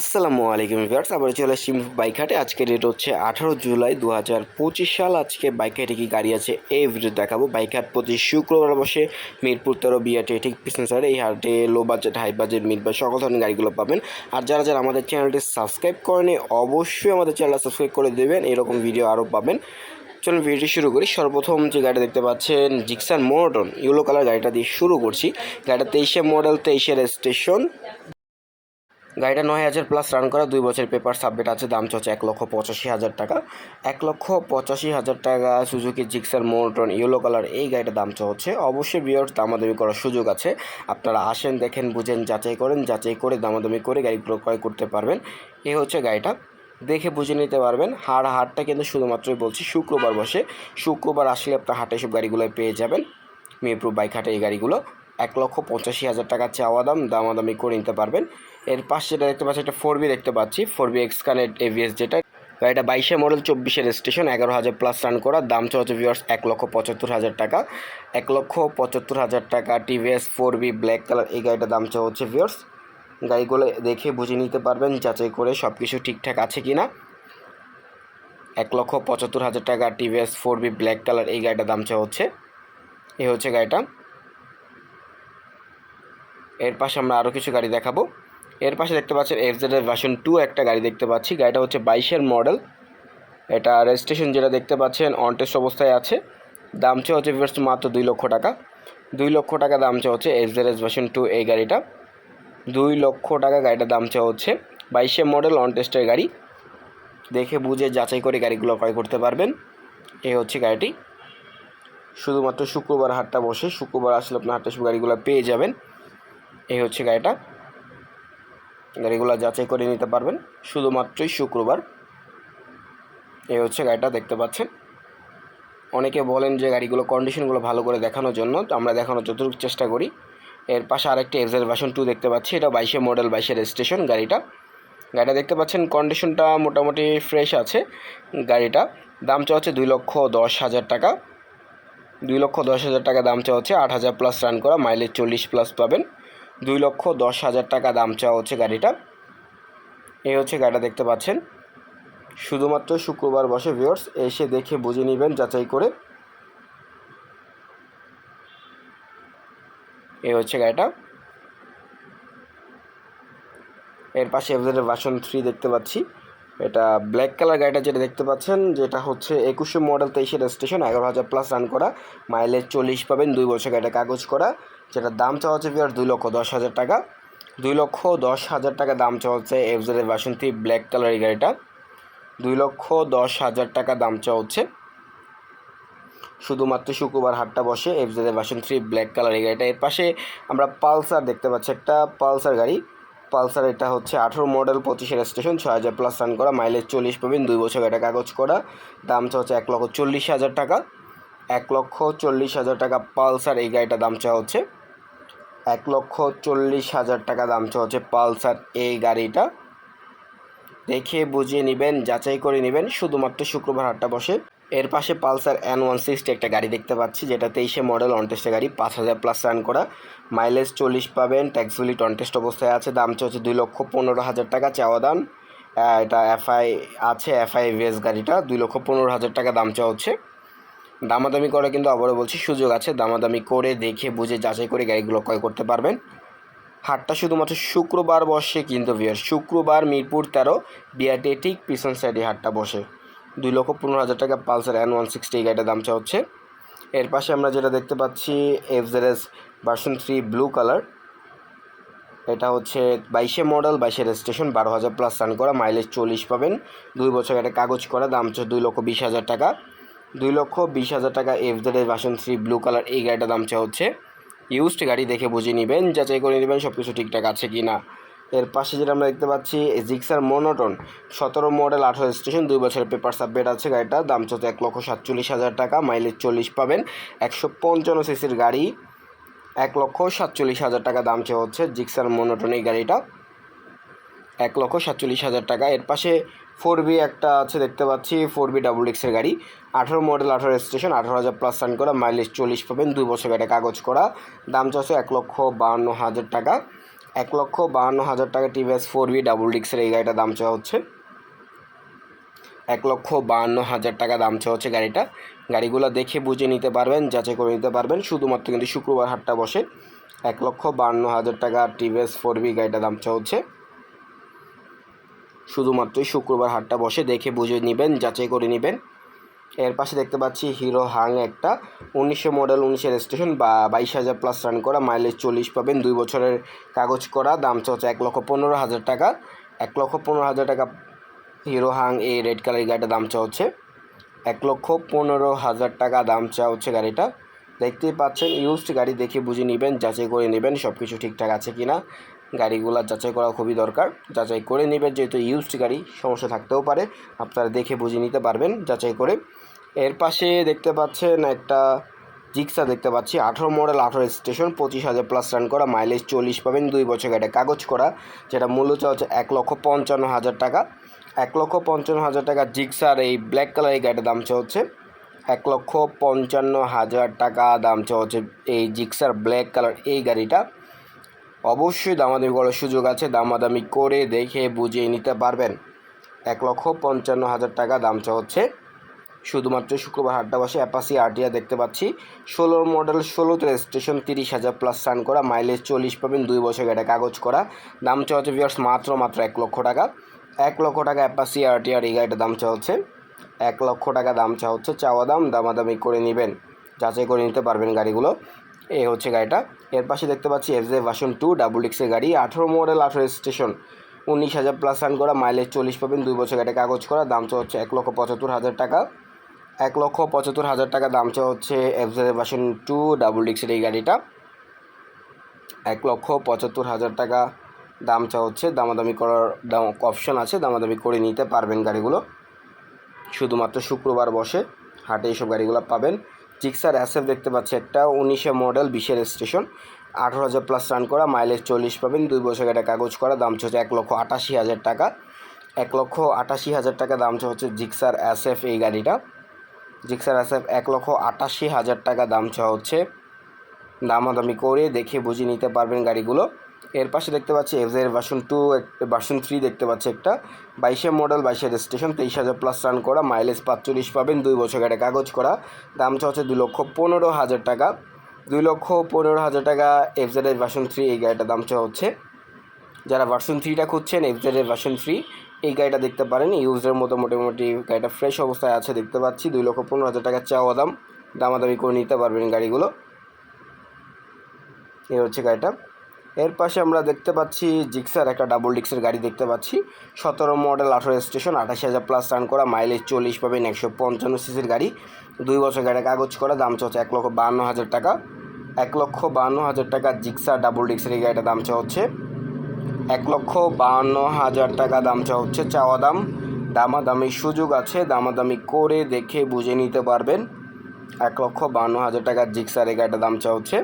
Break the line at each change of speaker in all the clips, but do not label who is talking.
আসসালামু আলাইকুম ভিউয়ার্স আবার চলে এসেছি বাইক হাটে আজকে ডেট হচ্ছে আঠারো জুলাই দু হাজার পঁচিশ সাল। আজকে বাইক হাটে কি গাড়ি আছে এই ভিডিও দেখাবো। বাইক হাট প্রতি শুক্রবার বসে মিরপুর তেরো বিয়াটে ঠিক পিছন সাইডে এই হাটে low budget high budget mid বা সকল ধরনের গাড়িগুলো পাবেন। আর যারা যারা আমাদের চ্যানেলটি সাবস্ক্রাইব করেনি, অবশ্যই আমাদের চ্যানেলটা সাবস্ক্রাইব করে দেবেন। এরকম ভিডিও আরও পাবেন। চলুন ভিডিওটি শুরু করি। সর্বপ্রথম যে গাড়িটা দেখতে পাচ্ছেন জিক্সান মোটন ইয়েলো কালার গাড়িটা দিয়ে শুরু করছি। গাড়িটা তেইশে মডেল তেইশে রেজিস্ট্রেশন গাড়িটা নয় হাজার প্লাস রান করা, দুই বছর পেপার সাবমিট আছে, দাম চলছে এক লক্ষ পঁচাশি হাজার টাকা। এক লক্ষ পঁচাশি হাজার টাকা Suzuki Gixxer monotone yellow colour এই গাড়িটার দাম চলছে। অবশ্যই বিয়ার দামাদামি করার সুযোগ আছে। আপনারা আসেন, দেখেন, বুঝেন, যাচাই করেন, যাচাই করে দামাদামি করে গাড়িগুলো ক্রয় করতে পারবেন। এ হচ্ছে গাড়িটা। দেখে বুঝে নিতে পারবেন। হাড় হাটটা কিন্তু শুধুমাত্রই বলছি, শুক্রবার বসে। শুক্রবার আসলে আপনার হাটে সব গাড়িগুলো পেয়ে যাবেন। মিরপুর বাইক হাটে এই গাড়িগুলো এক লক্ষ পঁচাশি হাজার টাকা চাওয়া দাম, দামাদামি করে নিতে পারবেন। এর পাশে যেটা দেখতে পাচ্ছি একটা ফোর বি দেখতে পাচ্ছি। Four V X connect ABS যেটা। গাড়িটা বাইশে মডেল চব্বিশের স্টেশন এগারো হাজার প্লাস রান করা। দাম চলছে ভিউয়ার্স এক লক্ষ পঁচাত্তর হাজার টাকা। এক লক্ষ পঁচাত্তর হাজার টাকা TVS four V black colour এই গাড়িটার দাম হচ্ছে ভিউয়ার্স গাড়িগুলো দেখে বুঝে নিতে পারবেন, যাচাই করে সব কিছু ঠিকঠাক আছে কি না এক লক্ষ পঁচাত্তর হাজার টাকা TVS four V black colour এই গাড়িটার দাম হচ্ছে এই হচ্ছে গাড়িটা। এর পাশে আমরা আরও কিছু গাড়ি দেখাবো। এর পাশে দেখতে পাচ্ছেন এফ জেডের ভার্সন টু একটা গাড়ি দেখতে পাচ্ছি। গাড়িটা হচ্ছে বাইশের মডেল এটা রেজিস্ট্রেশন যেটা দেখতে পাচ্ছেন অনটেস্ট অবস্থায় আছে। দাম চে হচ্ছে ভিভার্স মাত্র দুই লক্ষ টাকা। দুই লক্ষ টাকা দাম চে হচ্ছে এফ জেড ভার্সন টু এই গাড়িটা। দুই লক্ষ টাকা গাড়িটার দাম চে হচ্ছে বাইশে মডেল অনটেস্টের গাড়ি। দেখে বুঝে যাচাই করে গাড়িগুলো ক্রয় করতে পারবেন। এই হচ্ছে গাড়িটি। শুধুমাত্র শুক্রবার হাটটা বসে। শুক্রবার আসলে আপনার হাটটা গাড়িগুলো পেয়ে যাবেন। এই হচ্ছে গাড়িটা। গাড়িগুলো যাচাই করে নিতে পারবেন। শুধুমাত্রই শুক্রবার। এই হচ্ছে গাড়িটা, দেখতে পাচ্ছেন। অনেকে বলেন যে গাড়িগুলো কন্ডিশনগুলো ভালো করে দেখানোর জন্য, তো আমরা দেখানোর যতটুকু চেষ্টা করি। এর পাশে আরেকটি এক্সের ভার্সন টু দেখতে পাচ্ছি, এটা বাইশে মডেল বাইশে রেজিস্ট্রেশন গাড়িটা। গাড়িটা দেখতে পাচ্ছেন কন্ডিশনটা মোটামুটি ফ্রেশ আছে গাড়িটা। দাম চাওয়া হচ্ছে দুই লক্ষ দশ হাজার টাকা। দুই লক্ষ দশ হাজার টাকা দাম চাওয়া হচ্ছে, আট হাজার প্লাস রান করা মাইলেজ চল্লিশ প্লাস পাবেন। দুই লক্ষ দশ হাজার টাকা দাম চাওয়া হচ্ছে গাড়িটা। এই হচ্ছে গাড়িটা দেখতে পাচ্ছেন। শুধুমাত্র শুক্রবার বসে ভিওর্স এসে দেখে বুঝে নেবেন, যাচাই করে। এই হচ্ছে গাড়িটা। এর পাশে এফজেডের ভার্সন থ্রি দেখতে পাচ্ছি। এটা ব্ল্যাক কালার গাড়িটা যেটা দেখতে পাচ্ছেন, যেটা হচ্ছে একুশে মডেল তেইশে রেজিস্ট্রেশন এগারো হাজার প্লাস রান করা। মাইলেজ চল্লিশ পাবেন, দুই বছর গাড়িটা কাগজ করা। যেটার দাম চাওয়া হচ্ছে বিয়ার দুই লক্ষ দশ হাজার টাকা। দুই লক্ষ দশ হাজার টাকা দাম চাওয়া হচ্ছে এফজেডের ভার্সন থ্রি ব্ল্যাক কালার এই গাড়িটা। দুই লক্ষ দশ হাজার টাকা দাম চাওয়া হচ্ছে। শুধুমাত্র শুক্রবার হাটটা বসে এফজেডের ভার্সন থ্রি ব্ল্যাক কালার এই গাড়িটা। এর পাশে আমরা পালসার দেখতে পাচ্ছি একটা পালসার গাড়ি। পালসার এটা হচ্ছে আঠেরো মডেল পঁচিশের স্টেশন ছয় হাজার প্লাস রান করা মাইলেজ চল্লিশ পাবেন, দুই বছর এটা কাগজ করা। দামটা হচ্ছে এক লক্ষ চল্লিশ হাজার টাকা। এক লক্ষ চল্লিশ হাজার টাকা পালসার, এই গাড়িটা দাম চাওয়া হচ্ছে। এক লক্ষ চল্লিশ হাজার টাকা দাম চাওয়া হচ্ছে পালসার এই গাড়িটা। দেখে বুঝিয়ে নেবেন, যাচাই করে নেবেন। শুধুমাত্র শুক্রবার হাটটা বসে। এর পাশে পালসার এন ওয়ান সিক্সটি একটা গাড়ি দেখতে পাচ্ছি, যেটা তেইশে মডেল অনটেস্টের গাড়ি, পাঁচ হাজার প্লাস রান করা। মাইলেজ চল্লিশ পাবেন ট্যাক্সগুলি টনটেস্ট অবস্থায় আছে। দাম হচ্ছে দুই লক্ষ পনেরো হাজার টাকা, চাওয়া দাম। এটা এফআই আছে এফআই ভিএস গাড়িটা, দুই লক্ষ পনেরো হাজার টাকা দাম চাওয়া হচ্ছে। দামাদামি করে কিন্তু আবারও বলছি সুযোগ আছে, দামাদামি করে দেখে বুঝে যাচাই করে গাড়িগুলো ক্রয় করতে পারবেন। হাটটা শুধুমাত্র শুক্রবার বসে কিন্তু বিয়ার শুক্রবার মিরপুর তেরো বিআরটি ঠিক পিছন সাইডে হাটটা বসে। দুই লক্ষ পনেরো হাজার টাকা পালসার এন ওয়ান সিক্সটি এই গাড়িটার দাম চা হচ্ছে এর পাশে আমরা যেটা দেখতে পাচ্ছি FZS version three blue colour এটা হচ্ছে বাইশে মডেল বাইশে রেজিস্ট্রেশন বারো হাজার প্লাস রান করা মাইলেজ চল্লিশ পাবেন। দুই বছর একটা কাগজ করা, দাম হচ্ছে দুই লক্ষ বিশ হাজার টাকা। দুই লক্ষ বিশ হাজার টাকা এফজেডের ভার্সন থ্রি ব্লু কালার এই গাড়িটার দাম চা হচ্ছে ইউজড গাড়ি দেখে বুঝে নেবেন, যাচাই করে নেবেন সব কিছু ঠিকঠাক আছে কি না এর পাশে যেটা আমরা দেখতে পাচ্ছি জিক্সার মোনোটন সতেরো মডেল আঠারো স্টেশন দুই বছরের পেপার সাবমিট আছে গাড়িটা দাম চলছে এক লক্ষ সাতচল্লিশ হাজার টাকা মাইলেজ চল্লিশ পাবেন। একশো পঞ্চান্ন সিসির গাড়ি এক লক্ষ সাতচল্লিশ হাজার টাকা দাম চেয়ে হচ্ছে জিক্সার মোনোটন এই গাড়িটা। এক লক্ষ সাতচল্লিশ হাজার টাকা। এর পাশে ফোর বি একটা আছে দেখতে পাচ্ছি ফোর বি ডাবল ডিক্সের গাড়ি। আঠারো মডেল, আঠারো স্টেশন আঠারো হাজার প্লাস রান করা মাইলেজ চল্লিশ পাবেন, দুই বছর গাড়ি কাগজ করা। দাম চাচ্ছে এক লক্ষ বাহান্ন হাজার টাকা। এক লক্ষ বাহান্ন হাজার টাকা টিভিএস ফোর বি ডাবল ডিক্সের এই গাড়িটা দাম চাওয়া হচ্ছে। এক লক্ষ বাহান্ন হাজার টাকা দাম চাওয়া হচ্ছে গাড়িটা। গাড়িগুলো দেখে বুঝে নিতে পারবেন, যাচাই করে নিতে পারবেন। শুধুমাত্র কিন্তু শুক্রবার হাটটা বসে। এক লক্ষ বাহান্ন হাজার টাকা টিভিএস ফোর বি গাড়িটা দাম চাওয়া হচ্ছে। শুধুমাত্রই শুক্রবার হাটটা বসে, দেখে বুঝে নেবেন, যাচাই করে নেবেন। এর পাশে দেখতে পাচ্ছি হিরো হাং একটা উনিশশো মডেল উনিশের স্টেশন বা বাইশ হাজার প্লাস রান করা মাইলেজ চল্লিশ পাবেন, দুই বছরের কাগজ করা, দাম হচ্ছে এক লক্ষ পনেরো হাজার টাকা। এক লক্ষ পনেরো হাজার টাকা হিরো হাং এই রেড কালারের গাড়িটা দাম চা হচ্ছে। এক লক্ষ পনেরো হাজার টাকা দাম চা হচ্ছে গাড়িটা। দেখতেই পাচ্ছেন ইউজড গাড়ি দেখে বুঝে নেবেন, যাচাই করে নেবেন সব কিছু ঠিকঠাক আছে কি না গাড়িগুলো যাচাই করা খুবই দরকার। যাচাই করে নেবেন যেহেতু ইউজড গাড়ি, সমস্যা থাকতেও পারে। আপনারা দেখে বুঝে নিতে পারবেন যাচাই করে। এর পাশে দেখতে পাচ্ছেন একটা জিক্সা দেখতে পাচ্ছি। আঠারো মডেল, আঠারো স্টেশন পঁচিশ হাজার প্লাস রান করা মাইলেজ চল্লিশ পাবেন। দুই বছর গাড়ি কাগজ করা, যেটা মূল্য হচ্ছে এক লক্ষ পঞ্চান্ন হাজার টাকা। এক লক্ষ পঞ্চান্ন হাজার টাকা জিক্সার এই ব্ল্যাক কালার এই গাড়িটার দাম হচ্ছে এক লক্ষ পঞ্চান্ন হাজার টাকা দাম হচ্ছে এই জিক্সার ব্ল্যাক কালার এই গাড়িটা। অবশ্যই দামাদামি করার সুযোগ আছে, দামাদামি করে দেখে বুঝিয়ে নিতে পারবেন। এক লক্ষ পঞ্চান্ন হাজার টাকা দাম চা হচ্ছে। শুধুমাত্র শুক্রবার হাটটা বসে অ্যাপাসি আরটিআর দেখতে পাচ্ছি। ষোলো মডেল ষোলোতে রেজিস্ট্রেশন তিরিশ হাজার প্লাস রান করা মাইলেজ চল্লিশ পাবেন, দুই বছর এটা কাগজ করা। দাম চা হচ্ছে ভিওর্স মাত্র মাত্র এক লক্ষ টাকা। এক লক্ষ টাকা অ্যাপাসি আরটিআর এই গাড়িটার দাম চা হচ্ছে। এক লক্ষ টাকা দাম চা হচ্ছে, চাওয়া দাম, দামাদামি করে নেবেন। যাচাই করে নিতে পারবেন গাড়িগুলো। এই হচ্ছে গাড়িটা। এর পাশে দেখতে পাচ্ছি F Z version two double ডিক্সের গাড়ি, আঠেরো মডেল আঠেরো স্টেশন উনিশ হাজার প্লাস রান করা মাইলেজ চল্লিশ পাবেন, দুই বছর গাড়ি কাগজ করা, দাম চা হচ্ছে এক লক্ষ পঁচাত্তর হাজার টাকা। এক লক্ষ পঁচাত্তর হাজার টাকা দাম চা হচ্ছে F Z version two double ডিক্সের এই গাড়িটা। এক লক্ষ পঁচাত্তর হাজার টাকা দাম চা হচ্ছে, দামাদামি করার দাম অপশন আছে, দামাদামি করে নিতে পারবেন গাড়িগুলো। শুধুমাত্র শুক্রবার বসে হাটে এইসব গাড়িগুলো পাবেন। জিক্সার অ্যাসেফ দেখতে পাচ্ছি একটা, উনিশে মডেল, বিশের স্টেশন। আঠারো হাজার প্লাস রান করা মাইলেজ চল্লিশ পাবেন, দুই বছর একটা কাগজ করা, দাম হচ্ছে এক লক্ষ আটাশি হাজার টাকা। এক লক্ষ আটাশি হাজার টাকা দাম হচ্ছে জিক্সার অ্যাসেফ এই গাড়িটা। জিক্সার অ্যাসেফ এক লক্ষ আটাশি হাজার টাকা দাম হচ্ছে। দামাদামি করে দেখে বুঝে নিতে পারবেন গাড়িগুলো। এর পাশে দেখতে পাচ্ছি এফজের ভার্সন টু ভার্সন থ্রি দেখতে পাচ্ছি একটা। বাইশে মডেল বাইশের স্টেশন তেইশ হাজার প্লাস রান করা মাইলেজ পাঁচচল্লিশ পাবেন, দুই বছর গাড়ি কাগজ করা। দাম হচ্ছে দুই লক্ষ পনেরো হাজার টাকা। দুই লক্ষ পনেরো হাজার টাকা এফজেড ভার্সন থ্রি এই গাড়িটার দাম চাওয়া হচ্ছে। যারা ভার্সন থ্রিটা খুঁজছেন এফজেড ভার্সন থ্রি এই গাড়িটা দেখতে পারেন। ইউজের মতো মোটামুটি গাড়িটা ফ্রেশ অবস্থায় আছে, দেখতে পাচ্ছি। দুই লক্ষ পনেরো হাজার টাকা চাওয়া দাম। দামাদামি করে নিতে পারবেন গাড়িগুলো। এই হচ্ছে গাড়িটা। এর পাশে আমরা দেখতে পাচ্ছি জিক্সার, একটা ডাবল ডিক্সের গাড়ি দেখতে পাচ্ছি। সতেরো মডেল আঠারো স্টেশন আঠাশি হাজার প্লাস রান করা মাইলেজ চল্লিশ পাবেন, একশো পঞ্চান্ন সিসির গাড়ি। দুই বছর গাড়ি কাগজ করা, দাম হচ্ছে এক লক্ষ বাহান্ন হাজার টাকা। এক লক্ষ বাহান্ন হাজার টাকা জিক্সার ডাবল ডিক্সের এই গাড়িটার দাম চা হচ্ছে। এক লক্ষ বাহান্ন হাজার টাকা দাম চা হচ্ছে। চাওয়া দাম দামাদামি সুযোগ আছে, দামাদামি করে দেখে বুঝে নিতে পারবেন। এক লক্ষ বাহান্ন হাজার টাকা জিক্সার এই গাড়িটার দাম চা হচ্ছে।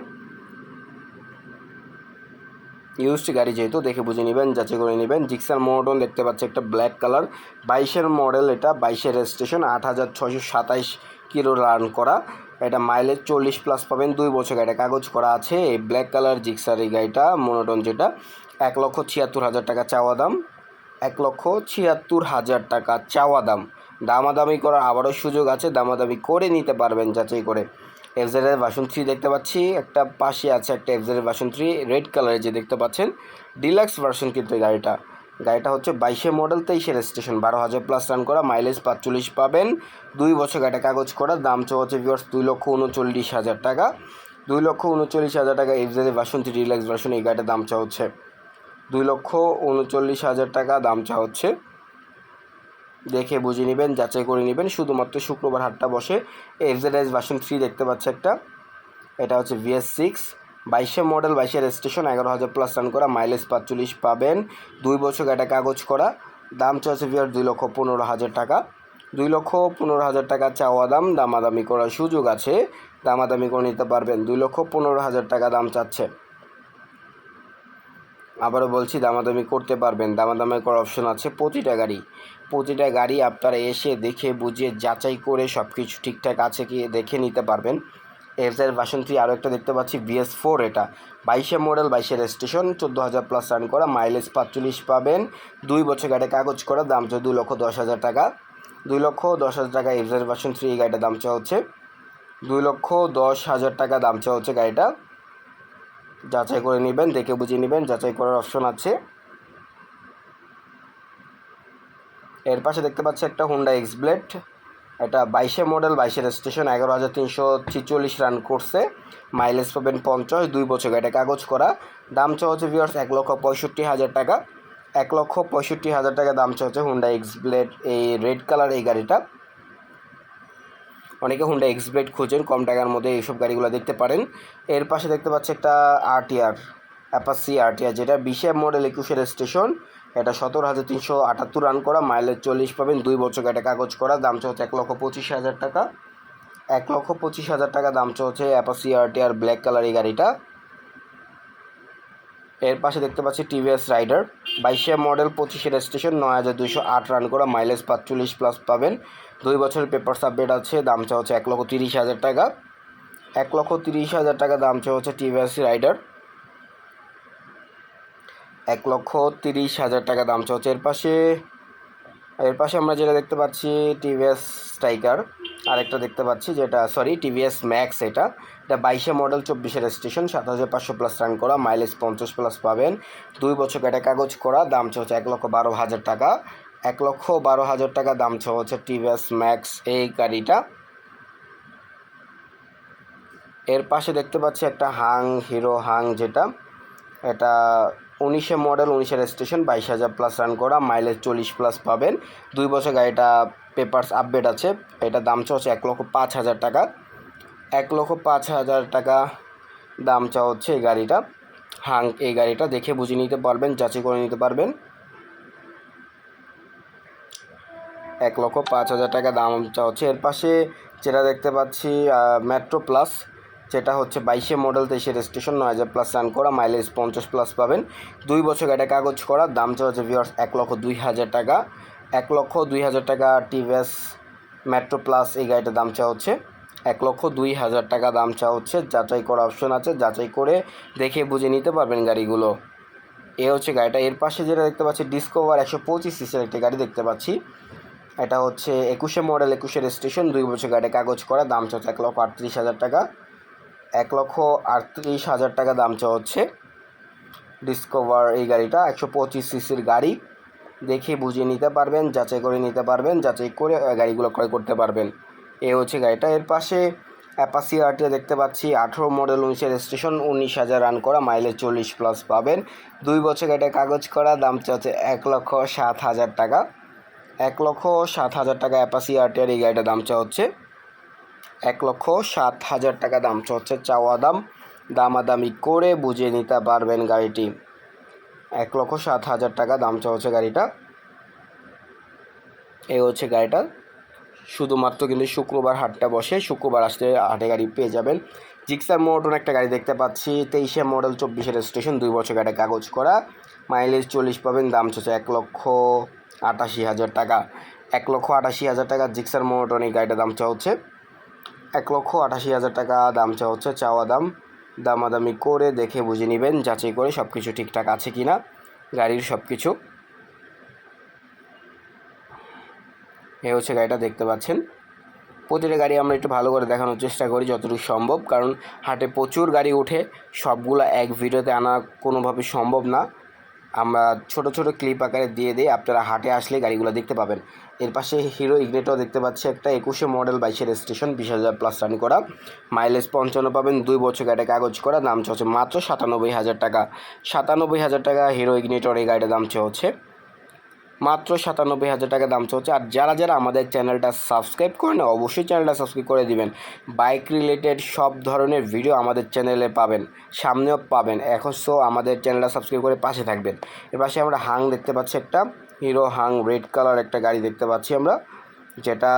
ইউজড গাড়ি যেহেতু, দেখে বুঝে নেবেন, যাচাই করে নেবেন। জিক্সার মডেল দেখতে পাচ্ছি একটা ব্ল্যাক কালার বাইশের মডেল এটা, বাইশের রেজিস্ট্রেশন আট হাজার ছশো সাতাইশ কিলো রান করা। এটা মাইলেজ চল্লিশ প্লাস পাবেন। দুই বছর গাড়িটা কাগজ করা আছে। এই ব্ল্যাক কালার জিক্সার এই গাড়িটা মনোটন যেটা, এক লক্ষ ছিয়াত্তর হাজার টাকা চাওয়া দাম। এক লক্ষ ছিয়াত্তর হাজার টাকা চাওয়া দাম। দামাদামি করার আবারও সুযোগ আছে। দামাদামি করে নিতে পারবেন যাচাই করে। এফজেডের ভার্সন থ্রি দেখতে পাচ্ছি। একটা পাশে আছে একটা এফজেডের ভার্সন থ্রি রেড কালারের যে দেখতে পাচ্ছেন ডিলাক্স ভার্সন কিন্তু গাড়িটা। গাড়িটা হচ্ছে বাইশে মডেল তেইশের স্টেশন বারো হাজার প্লাস রান করা মাইলেজ পাঁচচল্লিশ পাবেন। দুই বছর গাড়িটা কাগজ করা, দাম হচ্ছে ভিওর্স দুই লক্ষ উনচল্লিশ হাজার টাকা। দুই লক্ষ উনচল্লিশ হাজার টাকা এফজেডের ভার্সন থ্রি ডিলাক্স ভার্সন এই গাড়িটার দাম চা হচ্ছে দুই লক্ষ উনচল্লিশ হাজার টাকা দাম চা হচ্ছে দেখে বুঝে নেবেন, যাচাই করে নেবেন। শুধুমাত্র শুক্রবার হাটটা বসে এফজেড ভার্সন থ্রি দেখতে পাচ্ছে একটা। এটা হচ্ছে ভিএস সিক্স বাইশে মডেল বাইশের স্টেশন এগারো হাজার প্লাস রান করা মাইলেজ পাঁচচল্লিশ পাবেন। দুই বছর এটা কাগজ করা। দাম চলছে ভিআর দুই লক্ষ পনেরো হাজার টাকা। দুই লক্ষ পনেরো হাজার টাকা চাওয়া দাম, দামাদামি করার সুযোগ আছে। দামাদামি করে নিতে পারবেন। দুই লক্ষ পনেরো হাজার টাকা দাম চাচ্ছে। আবারও বলছি, দামাদামি করতে পারবেন। দামাদামি করার অপশন আছে প্রতিটা গাড়ি। প্রতিটা গাড়ি আপনারা এসে দেখে, বুঝে, যাচাই করে সব কিছু ঠিকঠাক আছে কি দেখে নিতে পারবেন। এফজেড ভার্সন থ্রি আরও একটা দেখতে পাচ্ছি বিএস ফোর এটা। বাইশে মডেল, বাইশে রেজিস্ট্রেশন, চোদ্দ হাজার প্লাস রান করা মাইলেজ পাঁচচল্লিশ পাবেন। দুই বছর গাড়ি কাগজ করা, দাম হচ্ছে দুই লক্ষ দশ হাজার টাকা। দুই লক্ষ দশ হাজার টাকা এফজেড ভার্সন থ্রি এই গাড়িটার দাম চাওয়া হচ্ছে। দুই লক্ষ দশ হাজার টাকা দাম চাওয়া হচ্ছে গাড়িটা। যাচাই করে নেবেন, দেখে বুঝে নেবেন, যাচাই করার অপশন আছে। এর পাশে দেখতে পাচ্ছি একটা হুন্ডা এক্স ব্লেড এটা বাইশে মডেল বাইশে রেজিস্ট্রেশন এগারো হাজার তিনশো ছিচল্লিশ রান করছে। মাইলেজ পাবেন পঞ্চাশ, দুই বছর এটা কাগজ করা। দাম চা হচ্ছে ভিওর্স এক লক্ষ পঁয়ষট্টি হাজার টাকা। এক লক্ষ পঁয়ষট্টি হাজার টাকা দাম চা হচ্ছে হুন্ডা এক্স ব্লেড এই রেড কালার এই গাড়িটা। অনেকে হুন্ডা এক্স ব্লেড খুঁজেন, কম টাকার মধ্যে এইসব গাড়িগুলো দেখতে পারেন। এর পাশে দেখতে পাচ্ছি একটা আরটিআর অ্যাপাসি আরটিআর যেটা বিশে মডেল একুশে রেজিস্ট্রেশন এটা সতেরো হাজার তিনশো আটাত্তর রান করা মাইলেজ চল্লিশ পাবেন, দুই বছর এটা কাগজ করা, দাম হচ্ছে এক লক্ষ পঁচিশ হাজার টাকা। এক লক্ষ পঁচিশ হাজার টাকা দাম চলছে অ্যাপাসি আরটিআর ব্ল্যাক কালার এই গাড়িটা। এর পাশে দেখতে পাচ্ছি টিভিএস রাইডার বাইশে মডেল পঁচিশে রেজিস্ট্রেশন নয় হাজার দুশো আট রান করা মাইলেজ পাঁচচল্লিশ প্লাস পাবেন। দুই বছরের পেপার সাবমিট আছে, দাম চা হচ্ছে এক লক্ষ তিরিশ হাজার টাকা। এক লক্ষ তিরিশ হাজার টাকা দাম চা হচ্ছে টিভিএস রাইডার এক লক্ষ তিরিশ হাজার টাকা দাম চলছে। এর পাশে এর পাশে আমরা যেটা দেখতে পাচ্ছি টিভিএস স্ট্রাইকার আরেকটা দেখতে পাচ্ছি যেটা সরি টিভিএস ম্যাক্স এটা। এটা বাইশে মডেল চব্বিশে রেজিস্ট্রেশন সাত হাজার পাঁচশো প্লাস রান করা মাইলেজ পঞ্চাশ প্লাস পাবেন। দুই বছর এটা কাগজ করা, দাম চলছে এক লক্ষ বারো হাজার টাকা। এক লক্ষ বারো হাজার টাকা দাম হচ্ছে টিভিএস ম্যাক্স এই গাড়িটা। এর পাশে দেখতে পাচ্ছি একটা হাং হিরো হাং যেটা। এটা উনিশে মডেল, উনিশে রেজিস্ট্রেশন, বাইশ হাজার প্লাস রান করা মাইলেজ চল্লিশ প্লাস পাবেন। দুই বছর গাড়িটা পেপারস আপডেট আছে, এটা দাম চা হচ্ছে এক লক্ষ পাঁচ হাজার টাকা। এক লক্ষ পাঁচ হাজার টাকা দাম চা হচ্ছে এই গাড়িটা। হাং, এই গাড়িটা দেখে বুঝে নিতে পারবেন, যাচাই করে নিতে পারবেন। এক লক্ষ পাঁচ হাজার টাকা দাম চা হচ্ছে। এর পাশে যেটা দেখতে পাচ্ছি মেট্রো প্লাস যেটা হচ্ছে বাইশে মডেল, তেইশে রেজিস্ট্রেশন, নয় হাজার প্লাস রান করা মাইলেজ পঞ্চাশ প্লাস পাবেন। দুই বছর গাড়িটা কাগজ করা, দাম চা হচ্ছে ভিওর্স এক লক্ষ দুই হাজার টাকা। এক লক্ষ দুই হাজার টাকা টিভিএস মেট্রো প্লাস এই গাড়িটার দাম চা হচ্ছে এক লক্ষ দুই হাজার টাকা দাম চা হচ্ছে যাচাই করা অপশন আছে। যাচাই করে দেখে বুঝে নিতে পারবেন গাড়িগুলো। এ হচ্ছে গাড়িটা। এর পাশে যেটা দেখতে পাচ্ছি ডিসকভার একশো পঁচিশ সিসির একটি গাড়ি দেখতে পাচ্ছি। এটা হচ্ছে একুশে মডেল, একুশে রেজিস্ট্রেশন, দুই বছর গাড়ি কাগজ করা, দাম চাচ্ছে এক লক্ষ আটত্রিশ হাজার টাকা। এক লক্ষ আটত্রিশ হাজার টাকা দাম চা হচ্ছে ডিসকভার এই গাড়িটা একশো পঁচিশ সিসির গাড়ি। দেখে বুঝিয়ে নিতে পারবেন, যাচাই করে নিতে পারবেন, যাচাই করে গাড়িগুলো ক্রয় করতে পারবেন। এ হচ্ছে গাড়িটা। এর পাশে অ্যাপাসি আরটিও দেখতে পাচ্ছি, আঠেরো মডেল উনিশে রেজিস্ট্রেশন উনিশ হাজার রান করা মাইলেজ চল্লিশ প্লাস পাবেন। দুই বছর গাড়িটা কাগজ করা, দাম হচ্ছে এক লক্ষ সাত হাজার টাকা। এক লক্ষ সাত হাজার টাকা অ্যাপাসি আরটিআর এই গাড়িটার দাম চা হচ্ছে এক লক্ষ সাত হাজার টাকা দাম হচ্ছে চাওয়া দাম। দামাদামি করে বুঝে নিতে পারবেন গাড়িটি। এক লক্ষ সাত হাজার টাকা দাম হচ্ছে গাড়িটা। এই হচ্ছে গাড়িটা। শুধুমাত্র কিন্তু শুক্রবার হাটটা বসে, শুক্রবার আসতে হাটে গাড়ি পেয়ে যাবেন। জিক্সার মোটর একটা গাড়ি দেখতে পাচ্ছি, তেইশে মডেল চব্বিশে রেজিস্ট্রেশন দুই বছর গাড়ি কাগজ করা। মাইলেজ চল্লিশ পাবেন, দাম হচ্ছে এক লক্ষ আটাশি হাজার টাকা। এক লক্ষ আটাশি হাজার টাকা জিক্সার মোটর এই গাড়িটার দাম হচ্ছে এক লক্ষ আঠাশি হাজার টাকা দাম চা হচ্ছে চাওয়া দাম। দামাদামি করে দেখে বুঝে নেবেন, যাচাই করে সব কিছু ঠিকঠাক আছে কি না গাড়ির সব কিছু এ হচ্ছে গাড়িটা, দেখতে পাচ্ছেন। প্রতিটা গাড়ি আমরা একটু ভালো করে দেখানোর চেষ্টা করি যতটুকু সম্ভব, কারণ হাটে প্রচুর গাড়ি ওঠে, সবগুলো এক ভিডিওতে আনা কোনোভাবে সম্ভব না। আমরা ছোট ছোট ক্লিপ আকারে দিয়ে দিই, আপনারা হাটে আসলে গাড়িগুলো দেখতে পাবেন। এর পাশে হিরো ইগনেটও দেখতে পাচ্ছি, একটা একুশে মডেল বাইশের স্টেশন বিশ হাজার প্লাস রান করা। মাইলেজ পঞ্চান্ন পাবেন, দুই বছর গাড়িটা কাগজ করা, দাম হচ্ছে মাত্র সাতানব্বই হাজার টাকা। সাতানব্বই হাজার টাকা হিরো ইগনেটর এই গাড়িটার দাম হচ্ছে মাত্র সাতানব্বই হাজার টাকা দাম চলছে। আর যারা যারা আমাদের চ্যানেলটা সাবস্ক্রাইব করে না, অবশ্যই চ্যানেলটা সাবস্ক্রাইব করে দিবেন। বাইক রিলেটেড সব ধরনের ভিডিও আমাদের চ্যানেলে পাবেন, সামনেও পাবেন। এখন সো আমাদের চ্যানেলটা সাবস্ক্রাইব করে পাশে থাকবেন। এর পাশে আমরা হাং দেখতে পাচ্ছি একটা, হিরো হাং, রেড কালার একটা গাড়ি দেখতে পাচ্ছি আমরা, যেটা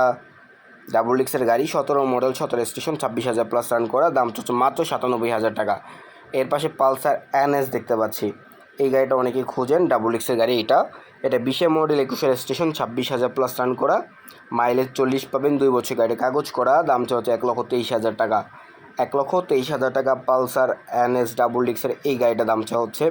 ডাবল ডিক্সের গাড়ি, সতেরো মডেল, সতেরো স্টেশন, ছাব্বিশ হাজার প্লাস রান করা, দাম চলছে মাত্র সাতানব্বই হাজার টাকা। এর পাশে পালসার এনএস দেখতে পাচ্ছি। এই গাড়িটা অনেকেই খুঁজেন, ডাবল ডিক্সের গাড়ি এটা। এটা বিশে মডেল একুশে স্টেশন ছাব্বিশ হাজার প্লাস রান করা। মাইলেজ চল্লিশ পাবেন, দুই বছর গাড়ি কাগজ করা। দাম হচ্ছে এক লক্ষ তেইশ হাজার টাকা। এক লক্ষ তেইশ হাজার টাকা পালসার এনএস ডাবল ডিক্সের এই গাড়িটা দাম চাওয়া হচ্ছে।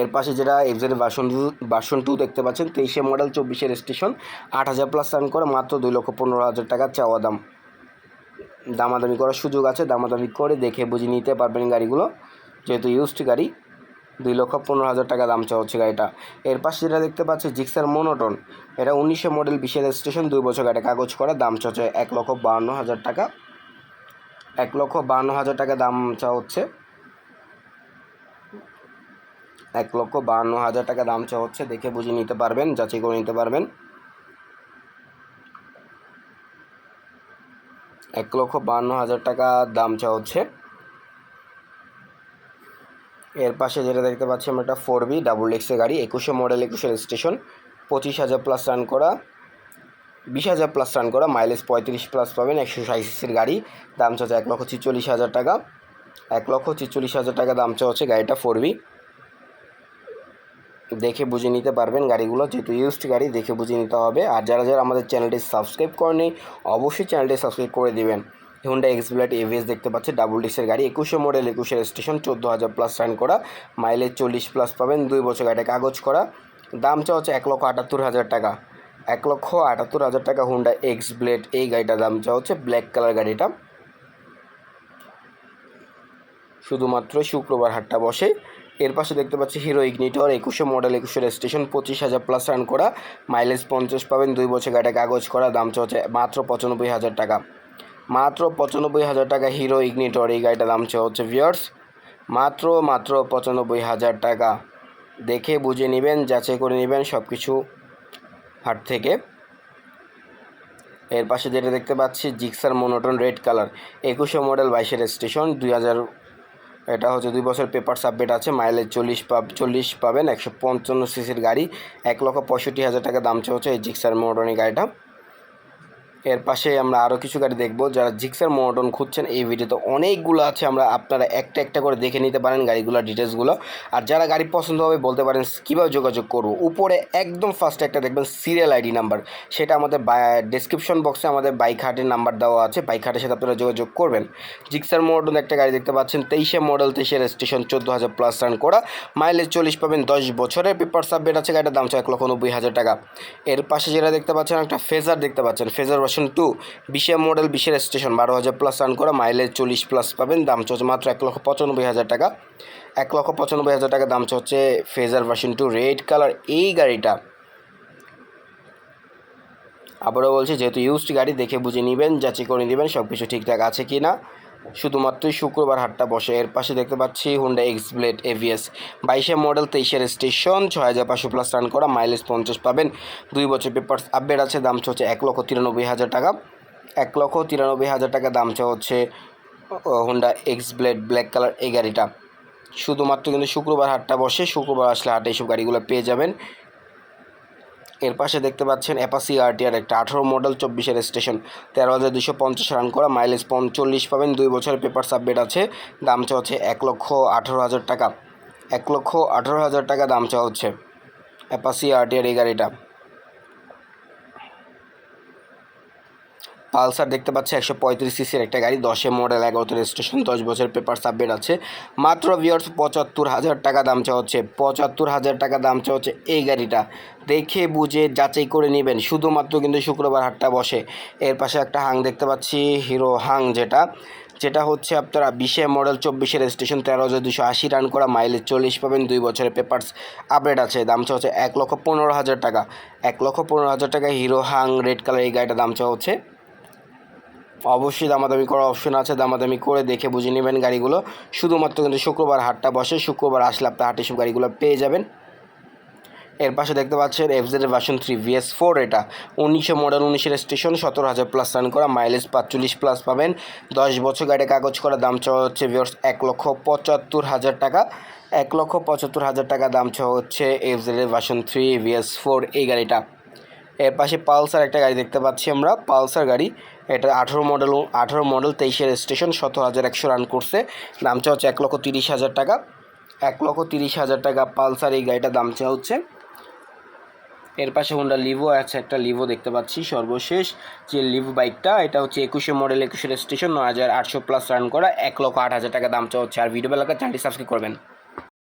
এর পাশে যেটা FZ version two version two দেখতে পাচ্ছেন, তেইশে মডেল চব্বিশের স্টেশন আট হাজার প্লাস রান করে, মাত্র দুই লক্ষ পনেরো হাজার টাকা চাওয়া দাম। দামাদামি করার সুযোগ আছে, দামাদামি করে দেখে বুঝে নিতে পারবেন গাড়িগুলো, যেহেতু ইউজড গাড়ি। দুই লক্ষ পনেরো হাজার টাকা দাম চাওয়া হচ্ছে গাড়িটা। এর পাশে যেটা দেখতে পাচ্ছি জিক্সার মোনোটন এটা উনিশশো মডেল বিশের স্টেশন, দুই বছর গাড়ি কাগজ করা, দাম চাওয়া হচ্ছে এক লক্ষ বাহান্ন হাজার টাকা। এক লক্ষ বাহান্ন হাজার টাকা দাম চাওয়া হচ্ছে। এক লক্ষ বাহান্ন হাজার টাকা দাম চাওয়া হচ্ছে, দেখে বুঝে নিতে পারবেন, যাচাই করে নিতে পারবেন। এক লক্ষ বাহান্ন হাজার টাকা দাম চাওয়া হচ্ছে। এর পাশে যেটা দেখতে পাচ্ছি আমরা একটা ফোর বি ডাবল এক্সের গাড়ি, একুশে মডেল একুশে স্টেশন পঁচিশ হাজার প্লাস রান করা, বিশ হাজার প্লাস রান করা মাইলেজ পঁয়ত্রিশ প্লাস পাবেন, একশো সাইসিসির গাড়ি, দাম চাচ্ছে এক লক্ষ ছিচল্লিশ হাজার টাকা। এক লক্ষ ছিচল্লিশ হাজার টাকা দাম চাওয়া হচ্ছে গাড়িটা ফোর বি দেখে বুঝে নিতে পারবেন গাড়িগুলো, যেহেতু ইউজড গাড়ি, দেখে বুঝে নিতে হবে। আর যারা যারা আমাদের চ্যানেলটি সাবস্ক্রাইব করেনি অবশ্যই চ্যানেলটি সাবস্ক্রাইব করে দিবেন। হুন্ডা এক্স ব্লাড এভিএস দেখতে পাচ্ছে ডাবল ডিসের গাড়ি, একুশে মডেল একুশের স্টেশন চোদ্দ হাজার প্লাস রান করা মাইলেজ চল্লিশ প্লাস পাবেন, দুই বছর গাড়িটা কাগজ করা। দাম চা হচ্ছে এক লক্ষ আটাত্তর হাজার টাকা। এক লক্ষ আটাত্তর হাজার টাকা হুন্ডা এক্স ব্লেড এই গাড়িটার দাম চা হচ্ছে ব্ল্যাক কালার গাড়িটা। শুধুমাত্র শুক্রবার হাটটা বসে। এর পাশে দেখতে পাচ্ছি হিরো ইগনিটর একুশে মডেল একুশের স্টেশন পঁচিশ হাজার প্লাস রান করা। মাইলেজ পঞ্চাশ পাবেন, দুই বছর গাড়িটা কাগজ করা, দাম চা হচ্ছে মাত্র পঁচানব্বই হাজার টাকা। মাত্র পঁচানব্বই হাজার টাকা হিরো ইগনিটর, এই গাড়িটার দাম হচ্ছে ভিয়ার্স মাত্র মাত্র পঁচানব্বই হাজার টাকা। দেখে বুঝে নেবেন, যাচাই করে নেবেন সব কিছু হাট থেকে। এর পাশে যেটা দেখতে পাচ্ছি জিক্সার মোনোটন রেড কালার একুশে মডেল, বাইশের স্টেশন দুই হাজার, এটা হচ্ছে দুই বছর পেপার সাবমিট আছে মাইলেজ চল্লিশ পাব চল্লিশ পাবেন, একশো পঞ্চান্ন সিসির গাড়ি, এক লক্ষ পঁয়ষট্টি হাজার টাকা দাম হচ্ছে এই জিক্সার এই গাড়িটা। এর পাশে আমরা আরও কিছু গাড়ি দেখব। যারা জিক্সার মোটন খুঁজছেন এই ভিডিওতে অনেকগুলো আছে। আমরা আপনারা একটা একটা করে দেখে নিতে পারেন গাড়িগুলোর ডিটেলসগুলো আর যারা গাড়ি পছন্দ হবে বলতে পারেন, কীভাবে যোগাযোগ করব? উপরে একদম ফার্স্টে একটা দেখবেন সিরিয়াল আইডি নাম্বার সেটা আমাদের ডিসক্রিপশন বক্সে আমাদের বাইক হাটের নাম্বার দেওয়া আছে। বাইক হাটের সাথে আপনারা যোগাযোগ করবেন। জিক্সার মোটন একটা গাড়ি দেখতে পাচ্ছেন। তেইশে মডেল তেইশে স্টেশন চোদ্দ হাজার প্লাস রান করা। মাইলেজ চল্লিশ পাবেন, দশ বছরের পেপার সাবমিট আছে। গাড়িটার দাম হচ্ছে এক লক্ষ নব্বই হাজার টাকা। এর পাশে যেটা দেখতে পাচ্ছেন, একটা ফেজার দেখতে পাচ্ছেন। ফেজার ভার্সন টু বিশে মডেল বিশের স্টেশন বারো হাজার প্লাস রান করা মাইলেজ চল্লিশ প্লাস পাবেন, দাম চলছে মাত্র এক লক্ষ পঁচানব্বই হাজার টাকা। এক লক্ষ পঁচানব্বই হাজার টাকা, দাম চলছে Fazer version two red colour এই গাড়িটা। আবারও বলছি, যেহেতু ইউজড গাড়ি, দেখে বুঝে নেবেন, যাচাই করে নেবেন সব কিছু ঠিকঠাক আছে কি না শুধুমাত্রই শুক্রবার হাটটা বসে। এর পাশে দেখতে পাচ্ছি হুন্ডা এক্স ব্লেড এভিএস বাইশে মডেল তেইশের স্টেশন ছয় হাজার পাঁচশো প্লাস রান করা মাইলেজ পঞ্চাশ পাবেন। দুই বছর পেপার আপডেট আছে, দাম হচ্ছে এক লক্ষ তিরানব্বই হাজার টাকা। এক লক্ষ তিরানব্বই হাজার টাকা দাম হচ্ছে Honda X Blade black colour এই গাড়িটা। শুধুমাত্র কিন্তু শুক্রবার হাটটা বসে, শুক্রবার আসলে হাটে এইসব গাড়িগুলো পেয়ে যাবেন। এর পাশে দেখতে পাচ্ছেন অ্যাপাসি আরটিআর একটা আঠারো মডেল চব্বিশের স্টেশন তেরো হাজার দুশো পঞ্চাশ রান করা মাইলেজ পঞ্চল্লিশ পাবেন, দুই বছরের পেপার সাবমিট আছে, দাম চা হচ্ছে এক লক্ষ আঠারো হাজার টাকা। এক লক্ষ আঠারো হাজার টাকা দাম চা হচ্ছে অ্যাপাসি আরটিআর এই গাড়িটা। পালসার দেখতে পাচ্ছি একশো পঁয়ত্রিশ সিসির একটা গাড়ি, দশে মডেল এগারোতে রেজিস্ট্রেশন দশ বছর পেপার সাবমিট আছে। মাত্র ভিওর্স পঁচাত্তর হাজার টাকা দাম চা হচ্ছে, পঁচাত্তর হাজার টাকা দাম চা হচ্ছে এই গাড়িটা। দেখে বুঝে যাচাই করে নেবেন, শুধুমাত্র কিন্তু শুক্রবার হাটটা বসে। এর পাশে একটা হাং দেখতে পাচ্ছি, হিরো হাং যেটা। যেটা হচ্ছে আপনারা বিশে মডেল চব্বিশের স্টেশন তেরো হাজার দুশো আশি রান করা মাইলেজ চল্লিশ পাবেন, দুই বছরের পেপার্স আপডেট আছে। দাম চা হচ্ছে এক লক্ষ পনেরো হাজার টাকা। এক লক্ষ পনেরো হাজার টাকা হিরো হাং রেড কালার এই গাড়িটার দাম চা হচ্ছে অবশ্যই দামাদামি করার অপশন আছে, দামাদামি করে দেখে বুঝে নেবেন গাড়িগুলো। শুধুমাত্র কিন্তু শুক্রবার হাটটা বসে, শুক্রবার আসলে আপনার হাটে সব গাড়িগুলো পেয়ে যাবেন। এর পাশে দেখতে পাচ্ছেন F FZ version three VS four এটা উনিশশো মডেল উনিশের স্টেশন সতেরো হাজার প্লাস রান করা মাইলেজ পাঁচচল্লিশ প্লাস পাবেন। দশ বছর গাড়ি কাগজ করা, দাম চাওয়া হচ্ছে ভিওর্স এক লক্ষ পঁচাত্তর হাজার টাকা। এক লক্ষ পঁচাত্তর হাজার টাকা দাম চাওয়া হচ্ছে F FZ version three VS four এই গাড়িটা। এর পাশে পালসার একটা গাড়ি দেখতে পাচ্ছি আমরা, পালসার গাড়ি। এটা আঠেরো মডেল আঠেরো মডেল তেইশের স্টেশন সতেরো হাজার একশো রান করছে। দামটা হচ্ছে এক লক্ষ তিরিশ হাজার টাকা। এক লক্ষ তিরিশ হাজার টাকা পালসার এই গাড়িটা দাম চাওয়া হচ্ছে। এর পাশে হোন্ডা লিভো আছে, একটা লিভো দেখতে পাচ্ছি, সর্বশেষ। যে লিভো বাইকটা এটা হচ্ছে একুশে মডেল, একুশে স্টেশন নয় হাজার আটশো প্লাস রান করা। এক লক্ষ আট হাজার টাকা দাম হচ্ছে। আর ভিডিও বেলাকার চ্যানেলটি সাবস্ক্রাইব করবেন।